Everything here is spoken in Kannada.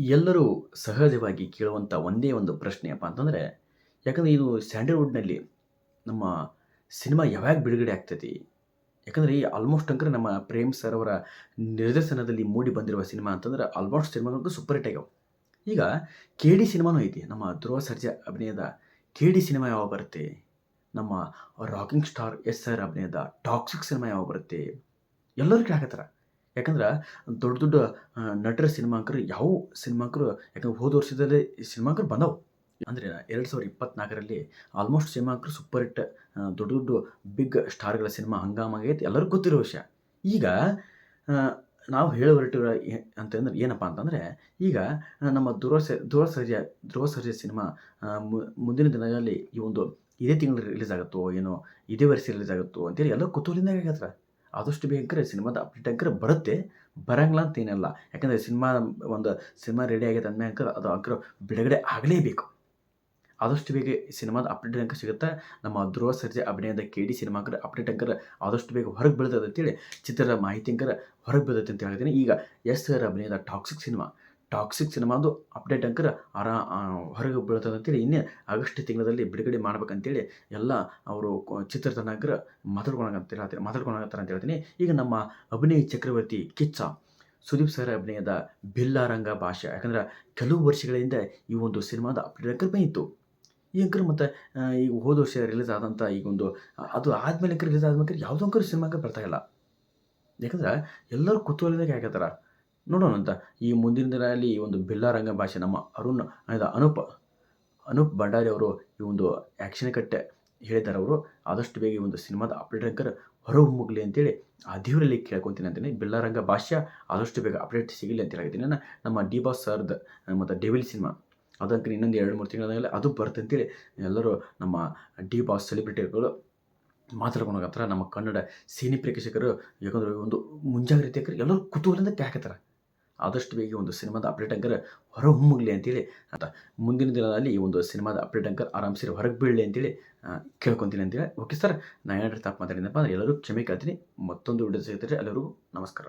ಎಲ್ಲರೂ ಸಹಜವಾಗಿ ಕೇಳುವಂಥ ಒಂದೇ ಒಂದು ಪ್ರಶ್ನೆಯಪ್ಪ ಅಂತಂದರೆ, ಯಾಕಂದರೆ ಇದು ಸ್ಯಾಂಡಲ್‌ವುಡ್‌ನಲ್ಲಿ ನಮ್ಮ ಸಿನಿಮಾ ಯಾವಾಗ ಬಿಡುಗಡೆ ಆಗ್ತೈತಿ? ಯಾಕಂದರೆ ಈ ಆಲ್ಮೋಸ್ಟ್ ಅಂಕರ್ ನಮ್ಮ ಪ್ರೇಮ್ ಸರ್ ಅವರ ನಿರ್ದೇಶನದಲ್ಲಿ ಮೂಡಿ ಬಂದಿರುವ ಸಿನಿಮಾ ಅಂತಂದ್ರೆ ಆಲ್ಮೋಸ್ಟ್ ಸಿನಿಮಾಗಳಂತೂ ಸೂಪರ್ ಹಿಟ್ ಆಗ್ಯಾವ. ಈಗ ಕೆ.ಡಿ. ಸಿನಿಮಾನೂ ಐತಿ. ನಮ್ಮ ಧ್ರುವ ಸರ್ಜಾ ಅಭಿನಯದ ಕೆ ಡಿ ಸಿನಿಮಾ ಯಾವಾಗ ಬರುತ್ತೆ? ನಮ್ಮ ರಾಕಿಂಗ್ ಸ್ಟಾರ್ ಎಸ್ ಸರ್ ಅಭಿನಯದ ಟಾಕ್ಸಿಕ್ ಸಿನಿಮಾ ಯಾವಾಗ ಬರುತ್ತೆ? ಎಲ್ಲರೂ ಕೇಳಾಕತ್ತಾರ. ಯಾಕಂದ್ರೆ ದೊಡ್ಡ ದೊಡ್ಡ ನಟರ ಸಿನಿಮಾಂಕರು, ಯಾವ ಸಿನಿಮಾಂಕರು, ಯಾಕಂದ್ರೆ ಹೋದ ವರ್ಷದಲ್ಲಿ ಸಿನಿಮಾಂಕರು ಬಂದವು. ಅಂದರೆ 2024ರಲ್ಲಿ ಆಲ್ಮೋಸ್ಟ್ ಸಿನಿಮಾಂಕರು ಸೂಪರ್ ಹಿಟ್ ದೊಡ್ಡ ದೊಡ್ಡ ಬಿಗ್ ಸ್ಟಾರ್‌ಗಳ ಸಿನಿಮಾ ಹಂಗಾಮ ಆಗೈತಿ ಎಲ್ಲರಿಗೂ ಗೊತ್ತಿರೋ ವಿಷಯ. ಈಗ ನಾವು ಹೇಳಿ ಹೊರಟಿರೋ ಅಂತಂದ್ರೆ ಏನಪ್ಪಾ ಅಂತಂದ್ರೆ, ಈಗ ನಮ್ಮ ಧ್ರುವ ಸ ಧ್ರುವ ಸಿನಿಮಾ ಮುಂದಿನ ದಿನಗಳಲ್ಲಿ ಈ ಒಂದು ಇದೇ ತಿಂಗಳು ರಿಲೀಸ್ ಆಗುತ್ತೋ ಏನೋ, ಇದೇ ವರ್ಷ ರಿಲೀಸ್ ಆಗುತ್ತೋ ಅಂತೇಳಿ ಎಲ್ಲ ಕುತೂಹಲದಿಂದ ಕಾಯಕತ್ತಾರ. ಆದಷ್ಟು ಬೇಗ ಸಿನಿಮಾದ ಅಪ್ಡೇಟ್ ಅಂಕರ ಬರುತ್ತೆ. ಬರಂಗಿಲ್ಲ ಅಂತ ಏನಿಲ್ಲ. ಯಾಕಂದ್ರೆ ಸಿನಿಮಾ ಒಂದು ಸಿನಿಮಾ ರೆಡಿ ಆಗಿದೆ ಅಂದ್ರೆ ಅಂಕರ ಅದು ಅಂಕರ ಬಿಡುಗಡೆ ಆಗಲೇಬೇಕು. ಆದಷ್ಟು ಬೇಗ ಸಿನಿಮಾದ ಅಪ್ಡೇಟ್ ಅಂಕರ್ ಸಿಗುತ್ತೆ. ನಮ್ಮ ಧ್ರುವ ಸರ್ಜಾ ಅಭಿನಯದ ಕೆ ಡಿ ಸಿನಿಮಾ ಅಂಕರ ಅಪ್ಡೇಟ್ ಅಂಕರ ಆದಷ್ಟು ಬೇಗ ಹೊರಗೆ ಬೀಳ್ತದೆ ಅಂತೇಳಿ ಚಿತ್ರದ ಮಾಹಿತಿ ಅಂಕರ ಹೊರಗೆ ಬೀಳ್ತೈತೆ ಅಂತ ಹೇಳ್ತೀನಿ. ಈಗ ಎಸ್ ಸರ್ ಅಭಿನಯದ ಟಾಕ್ಸಿಕ್ ಸಿನಿಮಾ ಟಾಕ್ಸಿಕ್ ಸಿನಿಮಾದು ಅಪ್ಡೇಟ್ ಅಂಕರ ಆರಾ ಹೊರಗೆ ಬೀಳ್ತದೆ ಅಂತೇಳಿ ಇನ್ನೇ ಆಗಸ್ಟ್ ತಿಂಗಳಲ್ಲಿ ಬಿಡುಗಡೆ ಮಾಡ್ಬೇಕಂತೇಳಿ ಎಲ್ಲ ಅವರು ಕ ಮಾತಾಡ್ಕೊಳಂತ ಹೇಳ್ತೀನಿ ಮಾತಾಡ್ಕೊಳಕತ್ತಾರ ಅಂತ ಹೇಳ್ತೀನಿ. ಈಗ ನಮ್ಮ ಅಭಿನಯ ಚಕ್ರವರ್ತಿ ಕಿಚ್ಚ, ಸುದೀಪ್ ಸರ್ ಅಭಿನಯದ ಬಿಲ್ಲಾರಂಗ ಭಾಷೆ ಯಾಕಂದ್ರೆ ಕೆಲವು ವರ್ಷಗಳಿಂದ ಈ ಒಂದು ಸಿನಿಮಾದ ಅಪ್ಡೇಟ್ ಅಂಕರ್ ಬಂದಿತ್ತು. ಈ ಅಂಕರ್ ಮತ್ತು ಈಗ ಹೋದ ವರ್ಷ ರಿಲೀಸ್ ಆದಂಥ ಈಗ ಒಂದು, ಅದು ಆದ್ಮೇಲೆ ರಿಲೀಸ್ ಆದ್ಮೇಲೆ ಯಾವುದೋ ಅಂಕರ್ ಸಿನಿಮಾ ಅಂಕರ ಬರ್ತಾ ಇಲ್ಲ. ಯಾಕಂದ್ರೆ ಎಲ್ಲರೂ ಕುತೂಹಲದಾಗ ಕಾಯಕತ್ತಾರ. ನೋಡೋಣ ಅಂತ. ಈ ಮುಂದಿನ ದಿನಗಳಲ್ಲಿ ಈ ಒಂದು ಬಿಲ್ಲಾರಂಗ ಭಾಷೆ ನಮ್ಮ ಅರುಣ್ ಇದು ಅನೂಪ್ ಅನೂಪ್ ಭಂಡಾರಿ ಅವರು ಈ ಒಂದು ಆ್ಯಕ್ಷನ್ ಕಟ್ಟೆ ಹೇಳಿದ್ದಾರೆ ಅವರು. ಆದಷ್ಟು ಬೇಗ ಈ ಒಂದು ಸಿನಿಮಾದ ಅಪ್ಡೇಟ್ ಹೊರಹೊಮ್ಮಲಿ ಅಂತೇಳಿ ಆ ದೇವರಲ್ಲಿ ಕೇಳ್ಕೊತೀನಿ ಅಂತೀನಿ. ಬಿಲ್ಲಾರಂಗ ಭಾಷೆ ಆದಷ್ಟು ಬೇಗ ಅಪ್ಡೇಟ್ ಸಿಗಲಿ ಅಂತ ಹೇಳಿದ್ದೀನಿ ನಾನು. ನಮ್ಮ ಡಿ ಬಾಸ್ ಸರ್ದ ಮತ್ತು ಡೆವಿಲ್ ಸಿನಿಮಾ ಅದಕ್ಕೆ ಇನ್ನೊಂದು ಎರಡು, ಮೂರು ತಿಂಗಳಾದಮೇಲೆ ಅದು ಬರುತ್ತೆ ಅಂತೇಳಿ ಎಲ್ಲರೂ ನಮ್ಮ ಡಿ ಬಾಸ್ ಸೆಲೆಬ್ರಿಟಿಗಳು ಮಾತಾಡ್ಕೊಳಕತ್ತಾರ. ನಮ್ಮ ಕನ್ನಡ ಸಿನಿ ಪ್ರೇಕ್ಷಕರು, ಯಾಕಂದ್ರೆ ಒಂದು ಮುಂಜಾಗ್ರತೆ ಎಲ್ಲರೂ ಕುತೂಹಲದಿಂದ ಕಾಯಕತ್ತಾರ. ಆದಷ್ಟು ಬೇಗ ಒಂದು ಸಿನಿಮಾದ ಅಪ್ಡೇಟ್ ಅಂಕರ ಹೊರಹೊಮ್ಮಲಿ ಅಂತೇಳಿ, ಅಂತ ಮುಂದಿನ ದಿನದಲ್ಲಿ ಈ ಒಂದು ಸಿನಿಮಾದ ಅಪ್ಡೇಟ್ ಅಂಕರ್ ಆರಾಮ್ಸಿರಿ ಹೊರಗೆ ಬೀಳಲಿ ಅಂತೇಳಿ ಕೇಳ್ಕೊತೀನಿ ಅಂತೇಳಿ. Okay sir. ನಾನು ಏನಾದರೂ ತಪ್ಪು ಮಾತಾಡಿದ್ನಪ್ಪ ಅಂದರೆ ಎಲ್ಲರೂ ಕ್ಷಮೆ ಕೇಳ್ತೀನಿ. ಮತ್ತೊಂದು ವಿಡಿಯೋ ಸಿಗ್ತಾರೆ ಎಲ್ಲರಿಗೂ ನಮಸ್ಕಾರ.